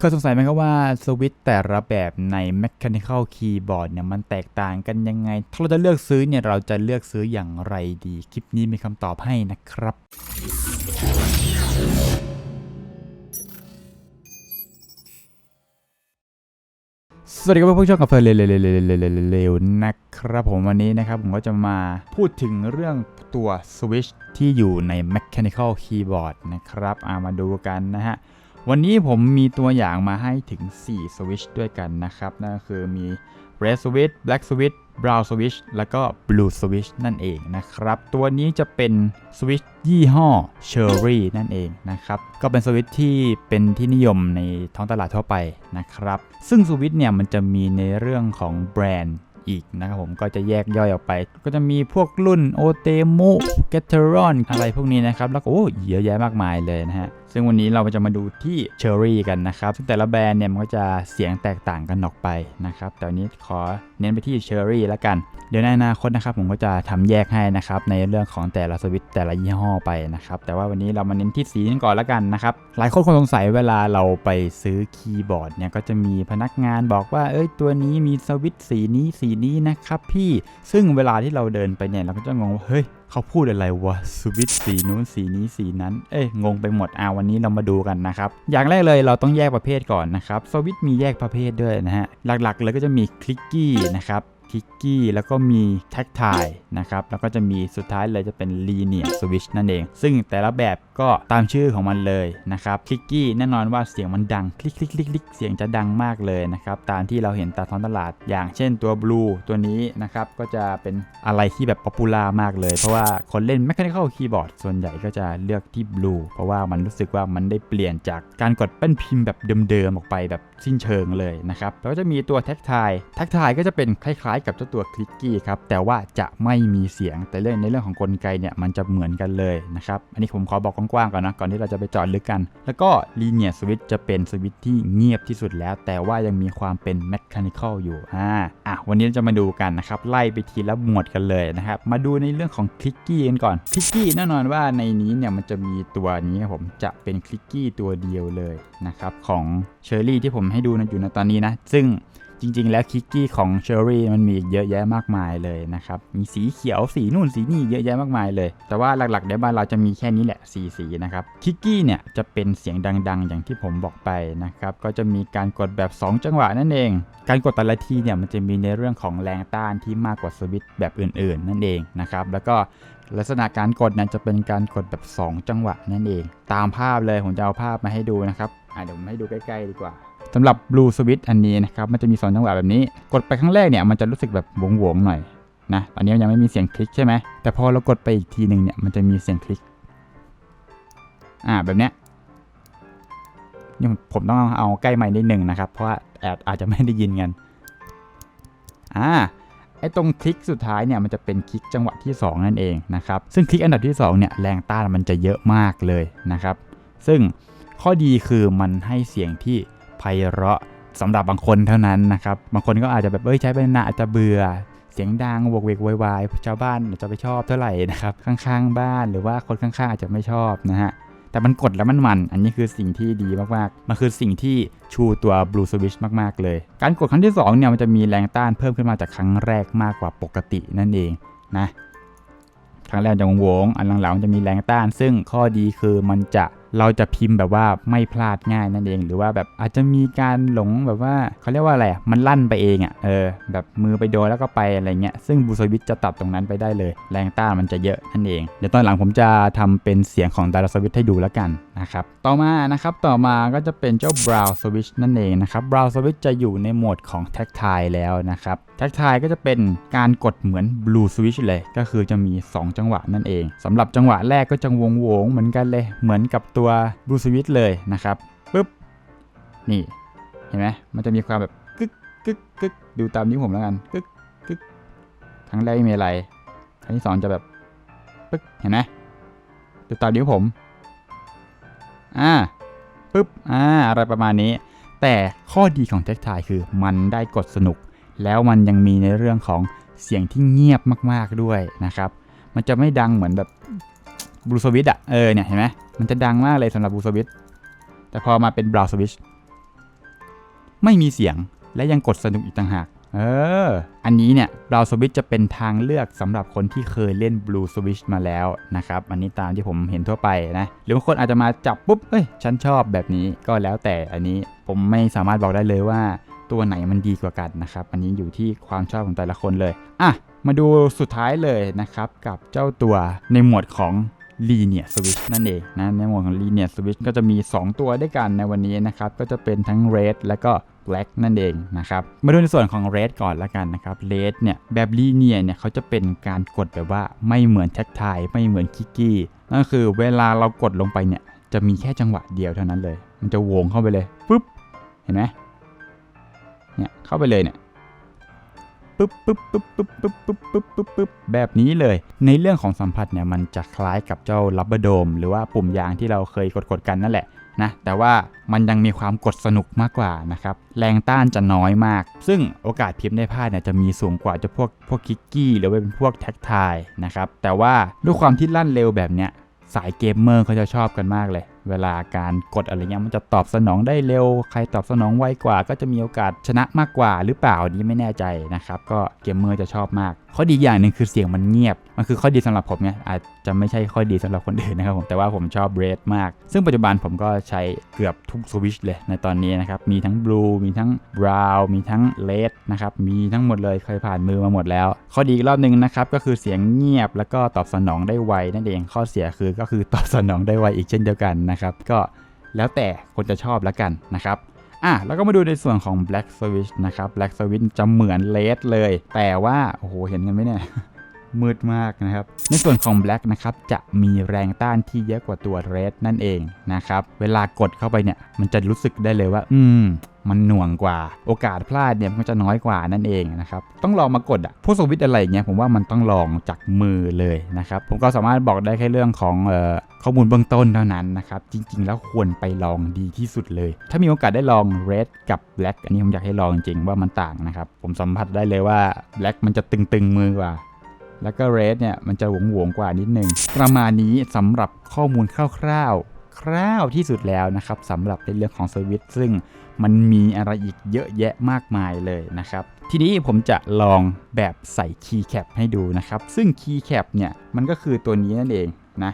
เคยสงสัยไหมครับว่าสวิตช์แต่ละแบบใน Mechanical Keyboard เนี่ยมันแตกต่างกันยังไง ถ้าเราจะเลือกซื้อเนี่ย เราจะเลือกซื้ออย่างไรดี คลิปนี้มีคำตอบให้นะครับ สวัสดีครับผู้ชมกับเฟิร์นเร็วๆๆๆนะครับผมวันนี้นะครับ ผมก็จะมาพูดถึงเรื่องตัวสวิตช์ที่อยู่ใน Mechanical Keyboard นะครับอามาดูกันนะฮะ วันนี้ผมมีตัวอย่างมาให้ถึง4สวิตช์ด้วยกันนะครับ นั่นคือมี Red Switch Black Switch Brown Switch แล้วก็ Blue Switch นั่นเองนะครับ ตัวนี้จะเป็นสวิตช์ยี่ห้อ Cherry นั่นเองนะครับ ก็เป็นสวิตช์ที่เป็นที่นิยมในท้องตลาดทั่วไปนะครับ ซึ่งสวิตช์เนี่ยมันจะมีในเรื่องของแบรนด์อีกนะครับผมก็จะแยกย่อยออกไป ก็จะมีพวกรุ่น o t e m u g e t e r o n อะไรพวกนี้นะครับ แล้วก็โอ้เยอะแยะมากมายเลยนะฮะซึ่งวันนี้เราจะมาดูที่ Cherry กันนะครับ ซึ่งแต่ละแบรนด์เนี่ยมันก็จะเสียงแตกต่างกันออกไปนะครับ แต่วันนี้ขอเน้นไปที่ Cherry แล้วกัน เดี๋ยวในอนาคตนะครับผมก็จะทำแยกให้นะครับในเรื่องของแต่ละสวิตช์แต่ละยี่ห้อไปนะครับ แต่ว่าวันนี้เรามาเน้นที่สีกันก่อนแล้วกันนะครับ หลายคนคงสงสัยเวลาเราไปซื้อคีย์บอร์ดเนี่ยก็จะมีพนักงานบอกว่า เอ้ยตัวนี้มีสวิตสีนี้สีนี้นะครับพี่ ซึ่งเวลาที่เราเดินไปเนี่ยเราก็จะงงว่าเฮ้ย เขาพูดอะไรวะสวิตสีนู้นสีนี้สีนั้น เอ้ยงงไปหมดอ่าวันนี้เรามาดูกันนะครับ อย่างแรกเลยเราต้องแยกประเภทก่อนนะครับสวิตมีแยกประเภทด้วยนะฮะ หลักๆเลยก็จะมีคลิกกี้นะครับ คลิกกี้แล้วก็มีแท็กทายนะครับ แล้วก็จะมีสุดท้ายเลยจะเป็นลีเนียสวิชนั่นเอง ซึ่งแต่ละแบบก็ตามชื่อของมันเลยนะครับคลิกกี้แน่นอนว่าเสียงมันดัง คลิกคลิกคลิกคลิกเสียงจะดังมากเลยนะครับ ตามที่เราเห็นตามท้องตลาด อย่างเช่นตัว Blue ตัวนี้นะครับก็จะเป็นอะไรที่แบบป๊อปปูล่ามากเลย เพราะว่าคนเล่น Mechanical Keyboard ส่วนใหญ่ก็จะเลือกที่ Blue เพราะว่ามันรู้สึกว่ามันได้เปลี่ยนจากการกดแป้นพิมพ์แบบเดิมๆออกไปแบบสิ้นเชิงเลยนะครับแล้วก็จะมีตัวแท็กทายแท็กทายก็จะเป็นคล้ายๆกับเจ้าตัวคลิกกี้ครับแต่ว่าจะไม่มีเสียงแต่เรื่องในเรื่องของกลไกเนี่ยมันจะเหมือนกันเลยนะครับอันนี้ผมขอบอกกว้างๆก่อนนะก่อนที่เราจะไปจอดลึกกัน แล้วก็ลีเนียสวิตจะเป็นสวิตที่เงียบที่สุดแล้ว แต่ว่ายังมีความเป็นแม h a n i c a l อยู่อ่าอะวันนี้เราจะมาดูกันนะครับไล่ไปทีละหมวดกันเลยนะครับมาดูในเรื่องของคลิกกี้กันก่อนคลิกกี้แน่นอนว่าในนี้เนี่ยมันจะมีตัวนี้ครับผมจะเป็นคลิกกี้ตัวเดียวเลยนะครับของเชอร์รี่ที่ผมให้ดูนะอยู่ในตอนนี้นะซึ่ง จริง ๆ แล้วคิกกี้ของเชอรี่มันมีอีกเยอะแยะมากมายเลยนะครับ มีสีเขียวสีนู่นสีนี่เยอะแยะมากมายเลย แต่ว่าหลักๆในบ้านเราจะมีแค่นี้แหละสีสีนะครับคิกกี้เนี่ยจะเป็นเสียงดัง ๆ อย่างที่ผมบอกไปนะครับก็จะมีการกดแบบ 2 จังหวะนั่นเอง การกดแต่ละทีเนี่ยมันจะมีในเรื่องของแรงต้านที่มากกว่าสวิตช์แบบอื่น ๆ นั่นเองนะครับแล้วก็ลักษณะการกดเนี่ยจะเป็นการกดแบบ 2 จังหวะนั่นเอง ตามภาพเลยผมจะเอาภาพมาให้ดูนะครับอะเดี๋ยวผมให้ดูใกล้ ๆ ดีกว่า สำหรับ Blue Switch อันนี้นะครับมันจะมี2จังหวะแบบนี้ กดไปครั้งแรกเนี่ยมันจะรู้สึกแบบหวงๆหน่อยนะตอนนี้ยังไม่มีเสียงคลิกใช่ไหมแต่พอเรากดไปอีกทีหนึ่งเนี่ยมันจะมีเสียงคลิกอ่าแบบเนี้ยนี่ผมต้องเอาใกล้ไมค์นิดหนึ่งนะครับ เพราะว่าแอดอาจจะไม่ได้ยินกันอ่าไอ้ตรงคลิกสุดท้ายเนี่ยมันจะเป็นคลิกจังหวะที่ 2 นั่นเองนะครับ ซึ่งคลิกอันดับที่2เนี่ยแรงต้านมันจะเยอะมากเลยนะครับ ซึ่งข้อดีคือมันให้เสียงที่ ไพเราะสำหรับบางคนเท่านั้นนะครับ บางคนก็อาจจะแบบเอ้ยใช้ไปนานอาจจะเบื่อ เสียงดังวกเวกวายชาวบ้านอาจจะไม่ชอบเท่าไหร่นะครับ ข้างๆ บ้านหรือว่าคนข้างๆ อาจจะไม่ชอบนะฮะ แต่มันกดแล้วมันมัน อันนี้คือสิ่งที่ดีมากๆ มันคือสิ่งที่ชูตัว Blue Switch มากๆ เลย การกดครั้งที่2เนี่ยมันจะมีแรงต้านเพิ่มขึ้นมาจากครั้งแรกมากกว่าปกตินั่นเองนะครั้งแรกจะวงๆอันหลังๆมันจะมีแรงต้าน ซึ่งข้อดีคือมันจะเราจะพิมพ์แบบว่าไม่พลาดง่ายนั่นเอง หรือว่าแบบอาจจะมีการหลงแบบว่าเขาเรียกว่าอะไรอะมันลั่นไปเองอะ่ะเออแบบมือไปโดนแล้วก็ไปอะไรเงี้ยซึ่งบูสวิตจะตัดตรงนั้นไปได้เลย แรงต้านมันจะเยอะนั่นเองเดี๋ยวตอนหลังผมจะทำเป็นเสียงของดาราสวิตให้ดูแล้วกันนะครับต่อมานะครับต่อมาก็จะเป็นเจ้า Brown Switch นั่นเองนะครับ Brown Switch จะอยู่ในโหมดของ Tactile แล้วนะครับ Tactile ก็จะเป็นการกดเหมือน Blue Switch เลยก็คือจะมี 2 จังหวะนั่นเองสำหรับจังหวะแรกก็จะวงวงๆเหมือนกันเลยเหมือนกับตัว Blue Switch เลยนะครับปึ๊บนี่เห็นไหมมันจะมีความแบบกึกกึกกึกดูตามนิ้วผมแล้วกันกึกกึกครั้งแรกไม่มีอะไรครั้งที่สองจะแบบปึ๊กเห็นไหมดูตามนิ้วผมอ่าปึ๊บอ่าอะไรประมาณนี้ แต่ข้อดีของเทคทายคือมันได้กดสนุก แล้วมันยังมีในเรื่องของเสียงที่เงียบมากๆด้วยนะครับ มันจะไม่ดังเหมือนแบบ บลูสวิตอะเออเนี่ยเห็นไหมมันจะดังมากเลยสำหรับบลูสวิตแต่พอมาเป็นบราวสวิชไม่มีเสียงและยังกดสนุกอีกต่างหากเออ อันนี้เนี่ยบราวสวิตจะเป็นทางเลือกสำหรับคนที่เคยเล่น Blue Switch มาแล้วนะครับ อันนี้ตามที่ผมเห็นทั่วไปนะ หรือบางคนอาจจะมาจับปุ๊บ เอ้ย ฉันชอบแบบนี้ก็แล้วแต่อันนี้ผมไม่สามารถบอกได้เลยว่าตัวไหนมันดีกว่ากันนะครับ อันนี้อยู่ที่ความชอบของแต่ละคนเลย อะ มาดูสุดท้ายเลยนะครับ กับเจ้าตัวในหมวดของ Linear Switch นั่นเองนะในหมวดของ Linear Switch ก็จะมี 2 ตัวด้วยกันในวันนี้นะครับ ก็จะเป็นทั้ง Red และก็ Black นั่นเองนะครับ มาดูในส่วนของ Red ก่อนละกันนะครับ Red เนี่ยแบบ Linear เนี่ยเขาจะเป็นการกดแบบว่าไม่เหมือนแท็กทายไม่เหมือนคิกกี้นั่นคือเวลาเรากดลงไปเนี่ยจะมีแค่จังหวะเดียวเท่านั้นเลย มันจะโวงเข้าไปเลยปุ๊บเห็นไหมเนี่ยเข้าไปเลยเนี่ย ปึ๊บปึ๊บปึ๊บปึ๊บปึ๊บปึ๊บปึ๊บปึ๊บปึ๊บแบบนี้เลย ในเรื่องของสัมผัสเนี่ยมันจะคล้ายกับเจ้าลับเบอร์โดม หรือว่าปุ่มยางที่เราเคยกดๆกันนั่นแหละนะแต่ว่ามันยังมีความกดสนุกมากกว่านะครับแรงต้านจะน้อยมาก ซึ่งโอกาสพิมพ์ได้พลาดเนี่ยจะมีสูงกว่าจะพวกพวกคิกกี้หรือว่าเป็นพวกแท็กทายนะครับแต่ว่าด้วยความที่ลั่นเร็วแบบเนี้ยสายเกมเมอร์เขาจะชอบกันมากเลย เวลาการกดอะไรเงี้ยมันจะตอบสนองได้เร็ว ใครตอบสนองไวกว่า ก็จะมีโอกาสชนะมากกว่าหรือเปล่านี้ไม่แน่ใจนะครับ ก็เกมเมอร์จะชอบมาก ข้อดีอย่างหนึ่งคือเสียงมันเงียบ มันคือข้อดีสำหรับผมไงอาจ จะไม่ใช่ข้อดีสำหรับคนอื่นนะครับผมแต่ว่าผมชอบเรดมาก ซึ่งปัจจุบันผมก็ใช้เกือบทุกสวิชเลยในตอนนี้นะครับ มีทั้งบลูมีทั้งบราวมีทั้งเลดนะครับ มีทั้งหมดเลยเคยผ่านมือมาหมดแล้ว ข้อดีอีกรอบหนึ่งนะครับก็คือเสียงเงียบแล้วก็ตอบสนองได้ไวนั่นเองข้อเสียคือก็คือตอบสนองได้ไวอีกเช่นเดียวกันนะครับก็แล้วแต่คนจะชอบแล้วกันนะครับอะแล้วก็มาดูในส่วนของ Black Switch นะครับ Black Switch จะเหมือนเลดเลย แต่ว่า โอ้โห เห็นกันไหมเนี่ย มืดมากนะครับ ในส่วนของ Black นะครับจะมีแรงต้านที่เยอะกว่าตัว Red นั่นเองนะครับ เวลากดเข้าไปเนี่ย มันจะรู้สึกได้เลยว่า อืมมันหน่วงกว่าโอกาสพลาดเนี่ยมันจะน้อยกว่านั่นเองนะครับ ต้องลองมากดอะพวกสวิตอะไรอย่างเงี้ยผมว่ามันต้องลองจากมือเลยนะครับ ผมก็สามารถบอกได้แค่เรื่องของออข้อมูลเบื้องต้นเท่านั้นนะครับ จริง ๆ แล้วควรไปลองดีที่สุดเลย ถ้ามีโอกาสได้ลอง red กับ black อันนี้ผมอยากให้ลองจริงๆว่ามันต่างนะครับ ผมสัมผัสได้เลยว่า black มันจะตึงๆมือกว่า แล้วก็ red เนี่ยมันจะหวงหวงกว่านิดนึง ประมาณนี้สำหรับข้อมูลคร่าวๆ คร่าวที่สุดแล้วนะครับสำหรับในเรื่องของสวิตซึ่งมันมีอะไรอีกเยอะแยะมากมายเลยนะครับ ทีนี้ผมจะลองแบบใส่คีย์แคปให้ดูนะครับ ซึ่งคีย์แคปเนี่ยมันก็คือตัวนี้นั่นเองนะ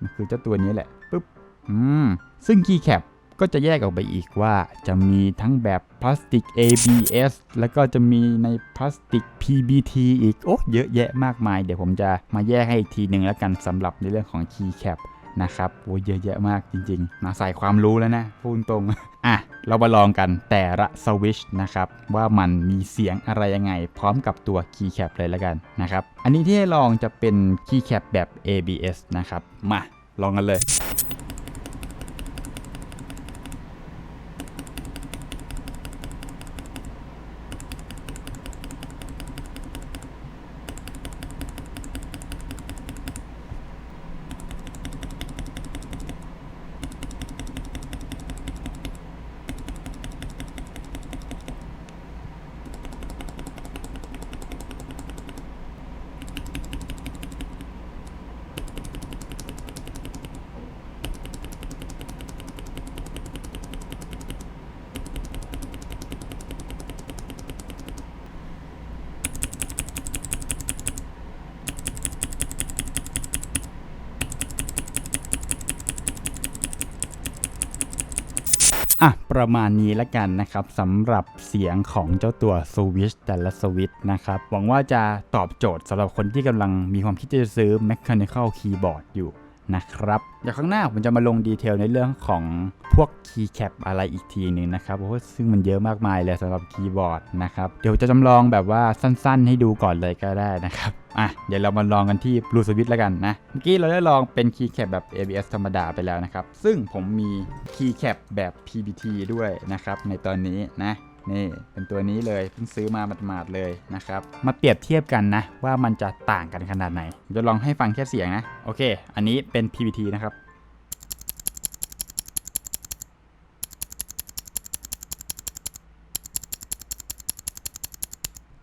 มันคือเจ้าตัวนี้แหละปุ๊บอืมซึ่งคีย์แคป ก็จะแยกออกไปอีกว่าจะมีทั้งแบบพลาสติก ABS แล้วก็จะมีในพลาสติก PBT อีก โอ้เยอะแยะมากมาย เดี๋ยวผมจะมาแยกให้อีกทีหนึ่งแล้วกันสำหรับในเรื่องของคีย์แคปนะครับโอ้เยอะแยะมากจริงๆ มาใส่ความรู้แล้วนะพูดตรง อะ เรามาลองกันแต่ละสวิชนะครับ ว่ามันมีเสียงอะไรยังไง พร้อมกับตัวคีย์แคปเลยแล้วกันนะครับ อันนี้ที่ให้ลองจะเป็นคีย์แคปแบบ ABS นะครับ มาลองกันเลย อะประมาณนี้ละกันนะครับสำหรับเสียงของเจ้าตัวสวิชแต่ละสวิตนะครับหวังว่าจะตอบโจทย์สำหรับคนที่กำลังมีความคิดจะซื้อ Mechanical Keyboard อยู่ นะครับเดี๋ยวข้างหน้าผมจะมาลงดีเทลในเรื่องของพวกคีย์แคปอะไรอีกทีหนึ่งนะครับเพราะว่าซึ่งมันเยอะมากมายเลยสำหรับคีย์บอร์ดนะครับเดี๋ยวจะจำลองแบบว่าสั้นๆ ให้ดูก่อนเลยก็ได้นะครับอะเดี๋ยวเรามาลองกันที่ Blue Switch แล้วกันนะเมื่อกี้เราได้ลองเป็นคีย์แคปแบบ ABS ธรรมดาไปแล้วนะครับ ซึ่งผมมีคีย์แคปแบบ PBT ด้วยนะครับในตอนนี้นะ นี่เป็นตัวนี้เลยเพิ่งซื้อมาหมาดๆเลยนะครับ มาเปรียบเทียบกันนะ ว่ามันจะต่างกันขนาดไหนจะลองให้ฟังแค่เสียงนะ โอเค อันนี้เป็น PBT นะครับ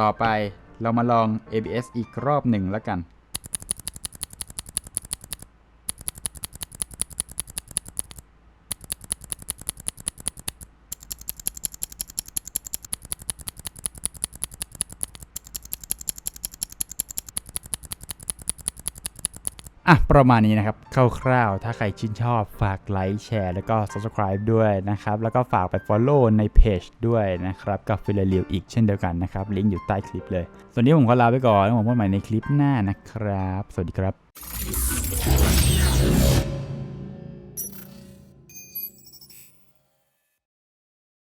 ต่อไปเรามาลอง ABS อีกรอบหนึ่งแล้วกัน อะประมาณนี้นะครับคร่าวๆ ถ้าใครชื่นชอบฝากไลค์แชร์แล้วก็ subscribe ด้วยนะครับ แล้วก็ฝากไป follow ในเพจด้วยนะครับกับฟิลเลลิวอีกเช่นเดียวกันนะครับ ลิงก์อยู่ใต้คลิปเลย ส่วนนี้ผมขอลาไปก่อนแล้วผมพบใหม่ในคลิปหน้านะครับ สวัสดีครับ